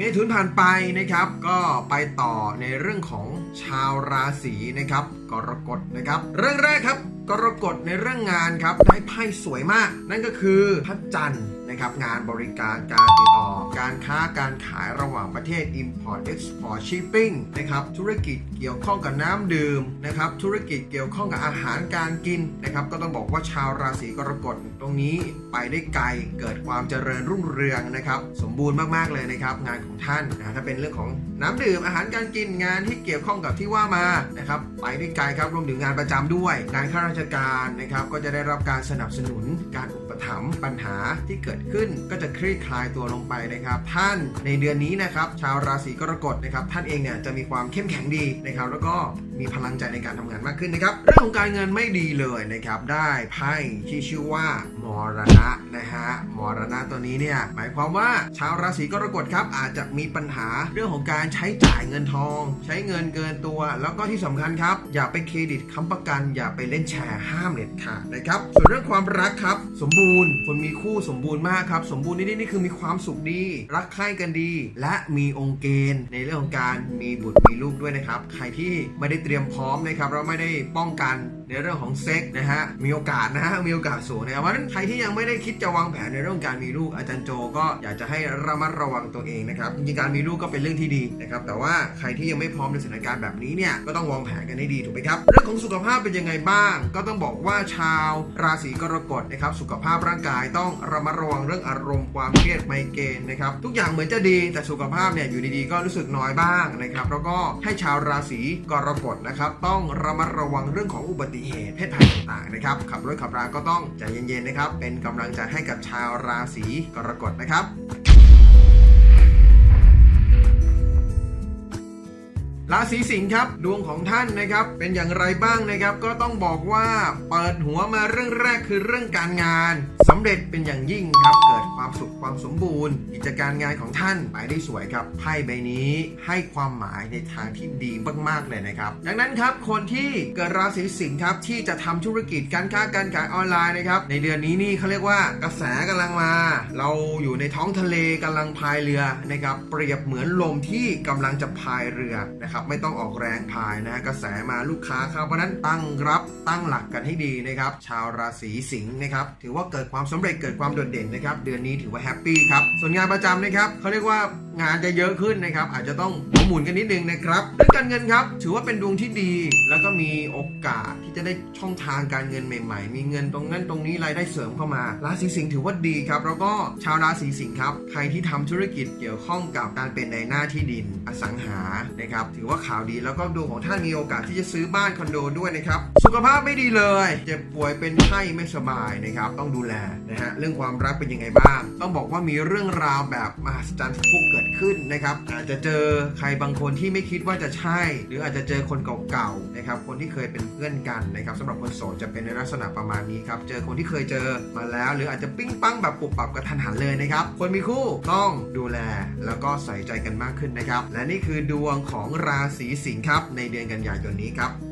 เมถุนผ่านไปนะครับ ก็ไปต่อในเรื่องของชาวราศีนะครับ กรกฎนะครับ เรื่องแรกครับ กรกฎในเรื่องงานครับได้ไพ่สวยมาก นั่นก็คือพระจันทร์ นะครับงานบริการการติดต่อ การค้าการขายระหว่างประเทศ Import Export Shipping นะครับธุรกิจเกี่ยวข้องกับน้ำดื่มนะครับธุรกิจเกี่ยวข้องกับอาหารการกินนะครับก็ต้องบอกว่าชาวราศีกรกฎตรงนี้ไปได้ไกลเกิดความเจริญรุ่งเรืองนะครับสมบูรณ์มากๆเลยนะครับงานของท่านนะถ้าเป็นเรื่องของ น้ำดื่มอาหารการกินงานที่เกี่ยวข้องกับที่ว่ามานะครับไปด้ไกลครับรวมถึงงานประจำด้วย งานข้าราชการนะครับก็จะได้รับการสนับสนุนการอุปถัมภ์ปัญหาที่เกิดขึ้นก็จะคลี่คลายตัวลงไปนะครับ ท่านในเดือนนี้นะครับชาวราศีกรกฎนะครับท่านเองเนี่ยจะมีความเข้มแข็งดีนะครับแล้วก็มีพลังใจในการทำงานมากขึ้นนะครับ เรื่องของการเงินไม่ดีเลยนะครับได้ไพ่ที่ชื่อว่ามรณะนะฮะม รณะตัวนี้เนี่ยหมายความว่าชาวราศีกรกฎครับอาจจะมีปัญหาเรื่องของการใช้จ่ายเงินทอง ใช้เงินเกินตัว แล้วก็ที่สำคัญครับ อย่าไปเครดิตค้ำประกัน อย่าไปเล่นแชร์ห้ามเด็ดขาดนะครับส่วนเรื่องความรักครับ สมบูรณ์คนมีคู่สมบูรณ์มากครับ สมบูรณ์นี่นี่คือมีความสุขดี รักใคร่กันดี และมีองค์เกณฑ์ในเรื่องของการมีบุตรมีลูกด้วยนะครับ ใครที่ไม่ได้เตรียมพร้อมนะครับเราไม่ได้ป้องกันในเรื่องของเซ็กนะฮะมีโอกาสนะฮะมีโอกาสสูงนะครับเพราะฉะนั้นใครที่ยังไม่ได้คิดจะวางแผนในเรื่องการมีลูกอาจารย์โจก็อยากจะให้ระมัดระวังตัวเองนะครับจริงๆการมีลูกก็เป็นเรื่องที่ดีนะครับแต่ว่าใครที่ยังไม่พร้อมในสถานการณ์แบบนี้เนี่ยก็ต้องวางแผนกันให้ดีถูกไหมครับเรื่องของสุขภาพเป็นยังไงบ้าง ก็ต้องบอกว่าชาวราศีกรกฎนะครับสุขภาพร่างกายต้องระมัดระวังเรื่องอารมณ์ความเครียดไมเกรนนะครับทุกอย่างเหมือนจะดีแต่สุขภาพเนี่ยอยู่ดีๆ ก็รู้สึกน้อยบ้างนะครับแล้วก็ให้ชาวราศีกรกฎนะครับต้องระมัดระวังเรื่องของอุบัติเหตุเพศภัยต่างๆนะครับขับรถขับราก็ต้องใจเย็นๆนะครับเป็นกำลังใจให้กับชาวราราศีกรกฎนะครับ ราศีสิงห์ครับดวงของท่านนะครับเป็นอย่างไรบ้างนะครับ ก็ต้องบอกว่าเปิดหัวมาเรื่องแรกคือเรื่องการงานสำเร็จเป็นอย่างยิ่งครับ เกิดความสุขความสมบูรณ์ กิจการงานของท่านไปได้สวยครับไพ่ใบนี้ให้ความหมายในทางที่ดีมากๆเลยนะครับ ดังนั้นครับคนที่เกิดราศีสิงห์ครับที่จะทำธุรกิจการค้าการขายออนไลน์นะครับในเดือนนี้นี่เขาเรียกว่ากระแสกำลังมา เราอยู่ในท้องทะเลกำลังพายเรือนะครับเปรียบเหมือนลมที่กำลังจะพายเรือนะครับไม่ต้องออกแรงพายนะกระแสมาลูกค้าเข้าเพราะนั้นตั้งรับตั้งหลักกันให้ดีนะครับชาวราศีสิงห์นะครับถือว่าเกิดความสำเร็จเกิดความโดดเด่นนะครับเดือนนี้ถือว่าแฮปปี้ครับส่วนงานประจำนะครับเขาเรียกว่างานจะเยอะขึ้นนะครับอาจจะต้องหัวหมุนกันนิดนึงนะครับเรื่องการเงินครับถือว่าเป็นดวงที่ดี แล้วก็มีโอกาสที่จะได้ช่องทางการเงินใหม่ ๆ มีเงินตรงนั้นตรงนี้รายได้เสริมเข้ามา ราศีสิงห์ถือว่าดีครับแล้วก็ชาวราศีสิงห์ครับใครที่ทำธุรกิจเกี่ยวข้องกับการเป็นในหน้าที่ดินอสังหานะครับถือว่าข่าวดีแล้วก็ดวงของท่านมีโอกาสที่จะซื้อบ้านคอนโดด้วยนะครับ สุขภาพไม่ดีเลย เจ็บป่วยเป็นไข้ไม่สบายนะครับ ต้องดูแลนะฮะเรื่องความรักเป็นยังไงบ้าง ต้องบอกว่ามีเรื่องราวแบบมหัศจรรย์ฟุกเกิดขึ้นนะครับ อาจจะเจอใครบางคนที่ไม่คิดว่าจะใช่ หรืออาจจะเจอคนเก่าๆนะครับคนที่เคยเป็นเพื่อนกันนะครับสำหรับคนโสดจะเป็นในลักษณะประมาณนี้ครับเจอคนที่เคยเจอมาแล้ว หรืออาจจะปิ้งปังแบบปุบปับกระทันหันเลยนะครับคนมีคู่ต้องดูแลแล้วก็ใส่ใจกันมากขึ้นนะครับ และนี่คือดวงของราศีสิงห์ครับ ในเดือนกันยายนนี้ครับ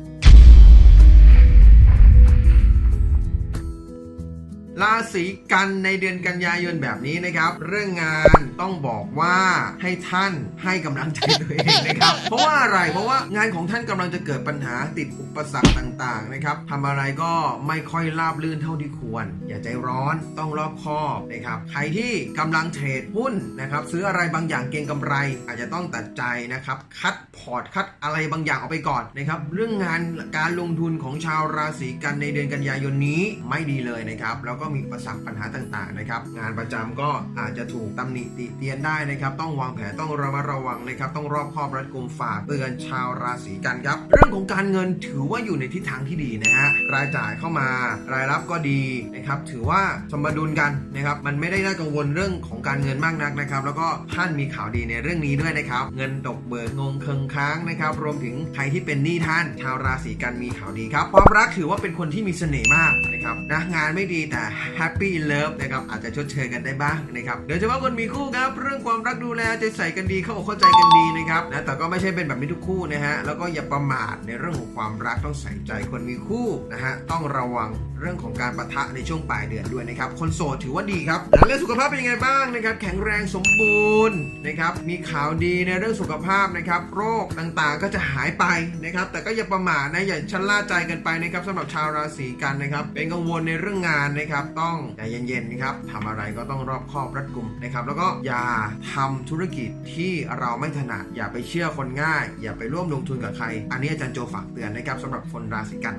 ราศีกันในเดือนกันยายนแบบนี้นะครับ เรื่องงานต้องบอกว่าให้ท่านให้กำลังใจตัวเองนะครับ เพราะว่าอะไรเพราะว่างานของท่านกำลังจะเกิดปัญหาติดอุปสรรคต่างๆนะครับทำอะไรก็ไม่ค่อยราบรื่นเท่าที่ควร อย่าใจร้อนต้องรอบคอบนะครับใครที่กำลังเทรดหุ้นนะครับซื้ออะไรบางอย่างเก็งกำไร อาจจะต้องตัดใจนะครับคัดพอร์ตคัดอะไรบางอย่างออกไปก่อนนะครับเรื่องงานการลงทุนของชาวราศีกันในเดือนกันยายนนี้ไม่ดีเลยนะครับแล้วก็มีอุปสรรคปัญหาต่างๆนะครับงานประจำก็อาจจะถูกตำหนิติเตียนได้นะครับ ต้องวางแผนต้องระมัดระวังนะครับ ต้องรอบคอบรัดกุมฝากเตือนชาวราศีกันครับ เรื่องของการเงินถือว่าอยู่ในทิศทางที่ดีนะฮะรายจ่ายเข้ามารายรับก็ดีนะครับ ถือว่าสมดุลกันนะครับ มันไม่ได้น่ากังวลเรื่องของการเงินมากนักนะครับ แล้วก็ท่านมีข่าวดีในเรื่องนี้ด้วยนะครับ เงินตกเบิกงงเคิงค้างนะครับ รวมถึงใครที่เป็นหนี้ท่าน ชาวราศีกันมีข่าวดีครับ ความรักถือว่าเป็นคนที่มีเสน่ห์มากนะครับนะงานไม่ดีแต่แฮปปี้เลิฟนะครับอาจจะชดเชยกันได้บ้างนะครับโดยเฉพาะคนมีคู่ครับ เรื่องความรักดูแลใจใส่กันดีเข้าอกเข้าใจกันดีนะครับนะแต่ก็ไม่ใช่เป็นแบบนี้ทุกคู่นะฮะแล้วก็อย่าประมาทในเรื่องของความรักต้องใส่ใจคนมีคู่นะฮะต้องระวังเรื่องของการประทะในช่วงปลายเดือนด้วยนะครับคนโสดถือว่าดีครับแล้วเรื่องสุขภาพเป็นยังไงบ้างนะครับแข็งแรงสมบูรณ์นะครับมีข่าวดีในเรื่องสุขภาพนะครับโรคต่างๆก็จะหายไปนะครับแต่ก็อย่าประมาทนะอย่าชะล่าใจกันไปนะครับสำหรับชาวราศีกันนะครับเป็นกังวลในเรื่องงานนะครับต้องใจเย็นๆนะครับทำอะไรก็ต้องรอบคอบรัดกุมนะครับ แล้วก็อย่าทำธุรกิจที่เราไม่ถนัดอย่าไปเชื่อคนง่าย อย่าไปร่วมลงทุนกับใคร อันนี้อาจารย์โจฝากเตือนนะครับสำหรับคนราศีกัน